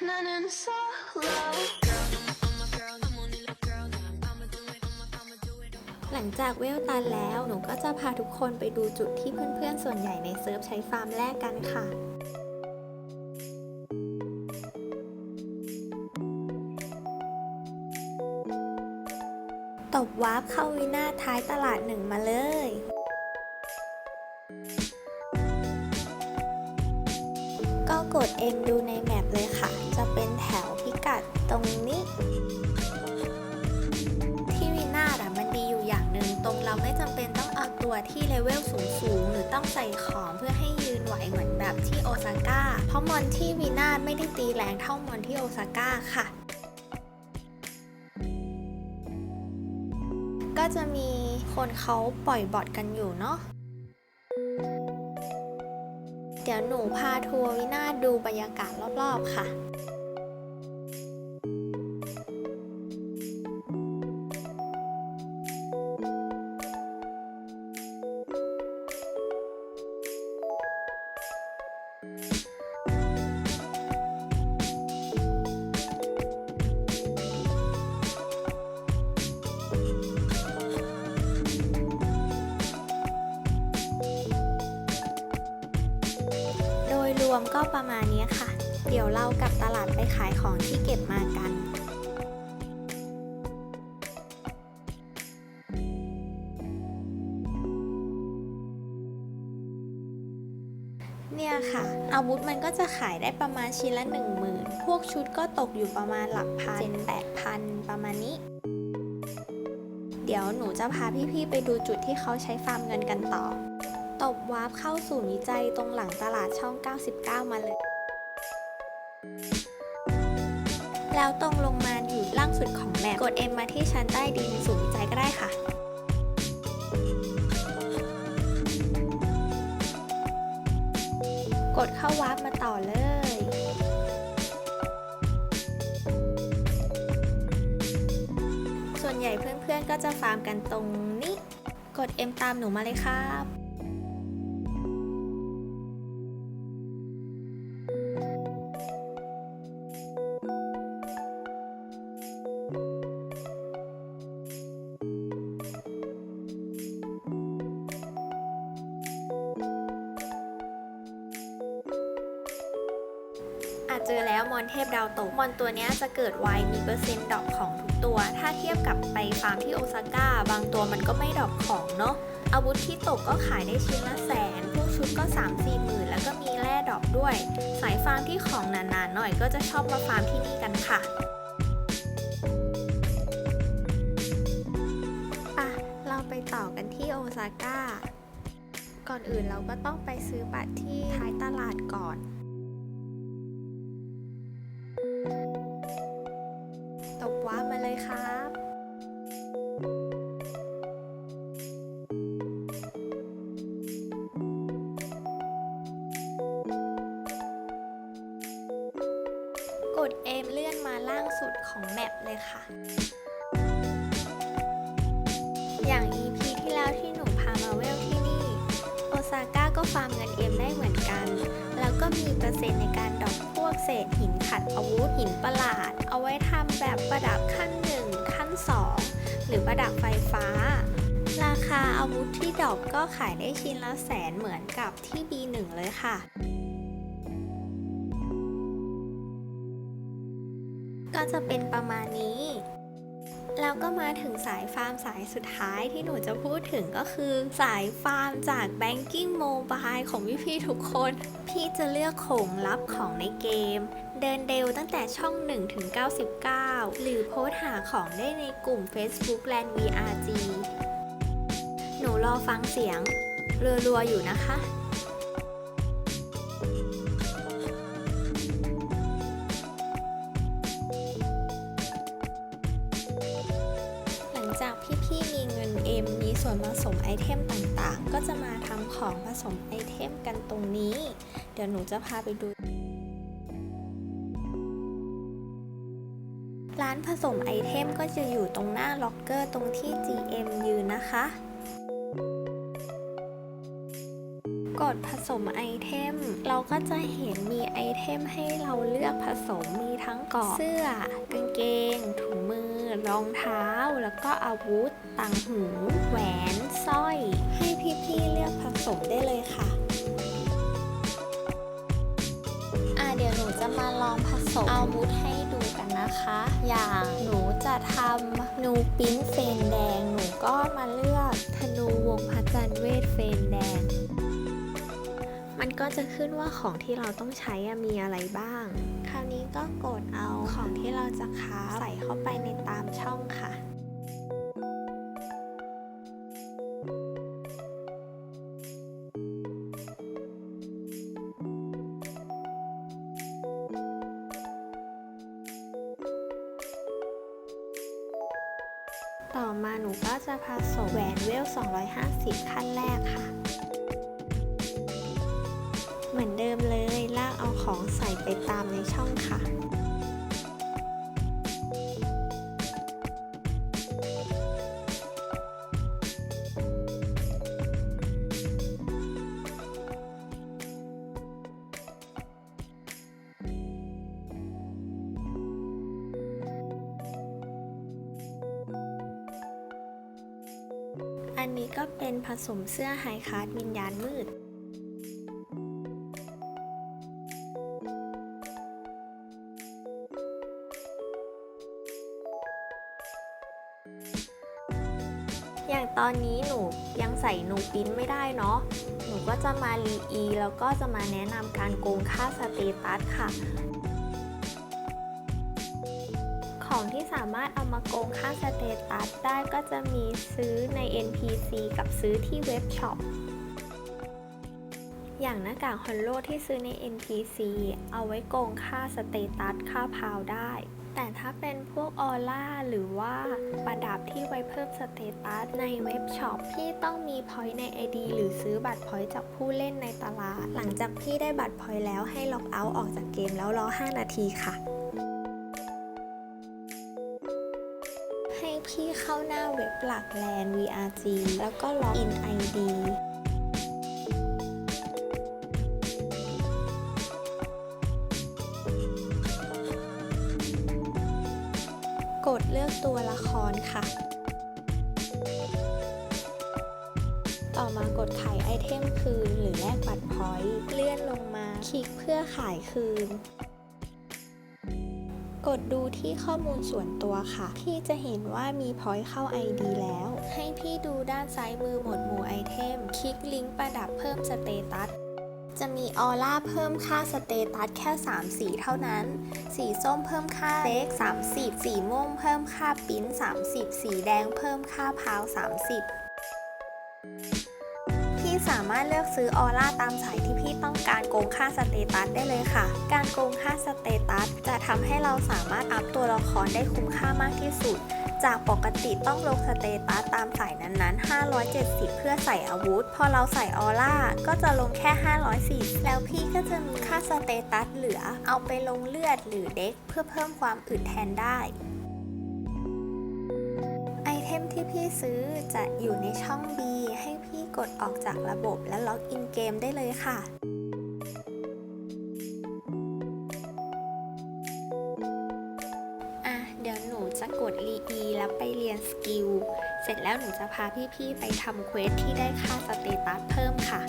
หลังจากเวลตันแล้วหนูก็จะพาทุกคนไปดูจุดที่เพื่อนๆ ส่วนใหญ่ในเซิร์ฟใช้ฟาร์มแรกกันค่ะตบวาร์ปเข้าวินาท้ายตลาดหนึ่งมาเลย ก็กด M ดูในแม จะเป็นแถวพิกัดตรงนี้ ที่วินาอะมันดีอยู่อย่างหนึ่งตรงเราไม่จำเป็นต้องเอาตัวที่เลเวลสูงๆ หรือต้องใส่ของเพื่อให้ยืนไหวเหมือนแบบที่โอซาก้า เพราะมอนที่วินาไม่ได้ตีแรงเท่ามอนที่โอซาก้าค่ะ ก็จะมีคนเขาปล่อยบอทกันอยู่เนาะเดี๋ยวหนูพาทัวร์วินาดูบรรยากาศรอบ ๆ ค่ะ วมก็ประมาณนี้ค่ะ เดี๋ยวเรากลับตลาดไปขายของที่เก็บมากัน เนี่ยค่ะ อาวุธมันก็จะขายได้ประมาณชิ้นละ 1 0,000พวกชุดก็ตกอยู่ประมาณหลักพันเจ็ดแปดพันประมาณนี้ เดี๋ยวหนูจะพาพี่ๆไปดูจุดที่เขาใช้ฟาร์มเงินกันต่อ ตบวาร์ปเข้าศูนย์วิจัยตรงหลังตลาดช่อง 99 มาเลย แล้วตรงลงมาอยู่ล่างสุดของแมปกด M มาที่ชั้นใต้ดินศูนย์วิจัยก็ได้ค่ะกดเข้าวาร์ปมาต่อเลย ส่วนใหญ่เพื่อนๆก็จะฟาร์มกันตรงนี้ กด M ตามหนูมาเลยครับ เจอแล้วมอนเทพดาวตกมอนตัวนี้จะเกิดไวมีเปอร์เซ็นต์ดอปของทุกตัว ถ้าเทียบกับไปฟาร์มที่โอซาก้าบางตัวมันก็ไม่ดอปของเนาะอาวุธที่ตกก็ขายได้ชิ้นละแสน พวกชุดก็ 3 4หมื่นแล้วก็มีแร่ดอปด้วย สายฟาร์มที่ของหนาๆหน่อยก็จะชอบมาฟาร์มที่นี่กันค่ะอะเราไปต่อกันที่โอซาก้า ก่อนอื่นเราก็ต้องไปซื้อบัตรที่ท้ายตลาดก่อน ตบว้ามาเลยครับ กด M เลื่อนมาล่างสุดของแมปเลยค่ะ อย่าง EP ที่แล้วที่หนูพามาเวลที่นี่ โอซาก้าก็ฟาร์มเงิน M ได้เหมือนกันแล้วก็ มีเปอร์เซ็นต์ในการดรอปพวกเศษหินขัดอาวุธหินประหลาด เอาไว้ทำแบบประดับขั้น 1 ขั้น 2 หรือประดับไฟฟ้า ราคาอาวุธที่ดรอปก็ขายได้ชิ้นละแสนเหมือนกับที่ B1 เลยค่ะก็จะเป็นประมาณนี้ แล้วก็มาถึงสายฟาร์มสายสุดท้ายที่หนูจะพูดถึงก็คือ สายฟาร์มจาก Banking Mobile ของพี่ๆทุกคน พี่จะเลือกโขงลับของในเกมเดินเดวตั้งแต่ช่อง 1 ถึง 99 หรือโพสหาของได้ในกลุ่ม Facebook Land VRG หนูรอฟังเสียงรัวๆอยู่นะคะ ไอเทมต่างๆ ก็จะมาทำของผสมไอเทมกันตรงนี้ เดี๋ยวหนูจะพาไปดู ร้านผสมไอเทมก็จะอยู่ตรงหน้าล็อกเกอร์ตรงที่ GM ยืนนะคะ กดผสมไอเทม เราก็จะเห็นมีไอเทมให้เราเลือกผสมมีทั้งกราะเสื้อกางเกง ถุงมือ รองเท้า แล้วก็อาวุธ ต่างหู แหวน สมได้เลยค่ะอะเดี๋ยวหนูจะมาลองผสมอาวุธให้ดูกันนะคะ อย่างหนูจะทำนูปิ้นเฟนแดง หนูก็มาเลือกธนูวงพระจันทร์เวทเฟนแดง มันก็จะขึ้นว่าของที่เราต้องใช้อะมีอะไรบ้าง คราวนี้ก็กดเอาของที่เราจะค้าฟใส่เข้าไปในตามช่องค่ะ ก็จะผสมแวนเวล 250 ขั้นแรกค่ะ เหมือนเดิมเลยลากเอาของใส่ไปตามในช่องค่ะ อันนี้ก็เป็นผสมเสื้อไฮคาร์ดวิญญาณมืด อย่างตอนนี้หนูยังใส่นูปิ้นไม่ได้เนาะ หนูก็จะมารีอีแล้วก็จะมาแนะนำการโกงค่าสเตตัสค่ะ ของที่สามารถเอามาโกงค่าสเตตัสได้ก็จะมีซื้อใน NPC กับซื้อที่เว็บช็อป อย่างหน้ากากฮอลโลที่ซื้อใน NPC เอาไว้โกงค่าสเตตัสค่าพาวได้ แต่ถ้าเป็นพวกออร่าหรือว่าประดับที่ไว้เพิ่มสเตตัสในเว็บช็อปพี่ต้องมีพอยต์ใน ID หรือซื้อบัตรพอยต์จากผู้เล่นในตลาด หลังจากพี่ได้บัตรพอยต์แล้วให้ล็อกเอาท์ออกจากเกมแล้วรอ 5 นาทีค่ะ ให้พี่เข้าหน้าเว็บหลักแลน VRG แล้วก็ล็อกอิน ID กดเลือกตัวละครค่ะ ต่อมากดขายไอเทมคืนหรือแลกบัตรพอยต์เลื่อนลงมา คลิกเพื่อขายคืน กดดูที่ข้อมูลส่วนตัวค่ะ พี่จะเห็นว่ามีพอยต์เข้า ID แล้ว ให้พี่ดูด้านซ้ายมือหมวดหมู่ไอเทม คลิกลิงก์ประดับเพิ่มสเตตัส จะมีออร่าเพิ่มค่าสเตตัสแค่ 3 สีเท่านั้น สีส้มเพิ่มค่าเล็ก30 สีม่วงเพิ่มค่าปิ้น30 สีแดงเพิ่มค่าพาว 30พี่สามารถเลือกซื้อออร่าตามสายที่พี่ต้องการโกงค่าสเตตัสได้เลยค่ะ การโกงค่าสเตตัสจะทำให้เราสามารถอัพตัวละครได้คุ้มค่ามากที่สุด จากปกติต้องลงสเตตัสตามสายนั้นๆ 570 เพื่อใส่อาวุธ พอเราใส่ออร่าก็จะลงแค่ 540 แล้วพี่ก็จะมีค่าสเตตัสเหลือ เอาไปลงเลือดหรือเด็กเพื่อเพิ่มความอึดแทนได้ไอเทมที่พี่ซื้อจะอยู่ในช่อง B ที่กดออกจากระบบและล็อกอินเกมได้เลยค่ะอะเดี๋ยวหนูจะกดรีอีแล้วไปเรียนสกิล เสร็จแล้วหนูจะพาพี่ๆไปทำเควสที่ได้ค่าสเตตัสเพิ่มค่ะ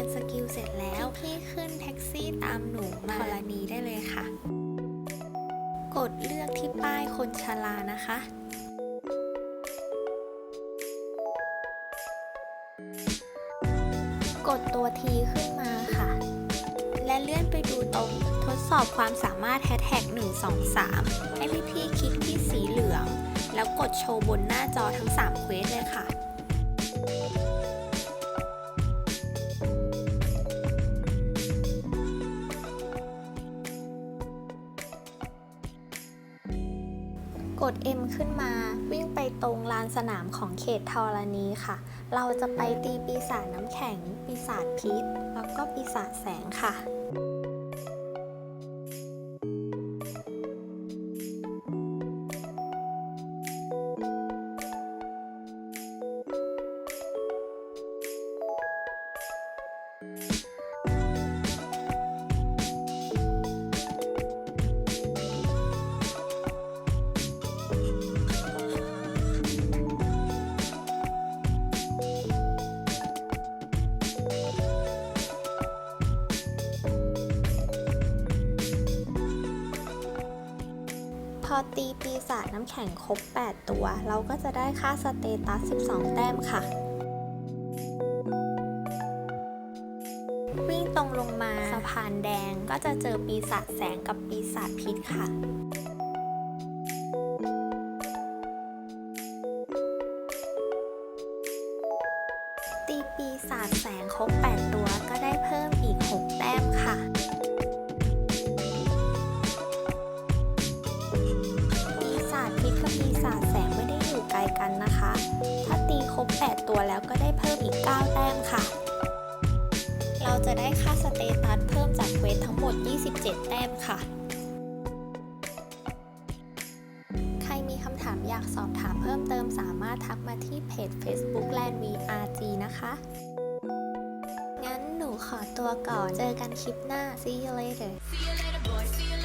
ยนสกิลเสร็จแล้ว พี่ขึ้นแท็กซี่ตามหนูมาธรณีได้เลยค่ะ กดเลือกที่ป้ายคนชรานะคะกดตัวทีขึ้นมาค่ะ และเลื่อนไปดูตรงทดสอบความสามารถแฮชแท็ก1 2 3 ให้พี่ๆคลิกที่สีเหลือง แล้วกดโชว์บนหน้าจอทั้ง 3 เควสเลยค่ะ กด M ขึ้นมา วิ่งไปตรงลานสนามของเขตธรณีค่ะ เราจะไปตีปีศาจน้ำแข็ง ปีศาจพิษ แล้วก็ปีศาจแสงค่ะ อตีปีศาจน้ำแข็งครบ 8 ตัว เราก็จะได้ค่าสเตตัส 12 แต้มค่ะ วิ่งตรงลงมาสะพานแดงก็จะเจอปีศาจแสงกับปีศาจพิษค่ะ แล้วก็ได้เพิ่มอีก 9 แต้มค่ะ เราจะได้ค่าสเตตัสเพิ่มจากเควสทั้งหมด 27 แต้มค่ะ ใครมีคำถามอยากสอบถามเพิ่มเติมสามารถทักมาที่เพจ Facebook Land VRG นะคะ งั้นหนูขอตัวก่อน เจอกันคลิปหน้า See you later See you later, boy. See you later.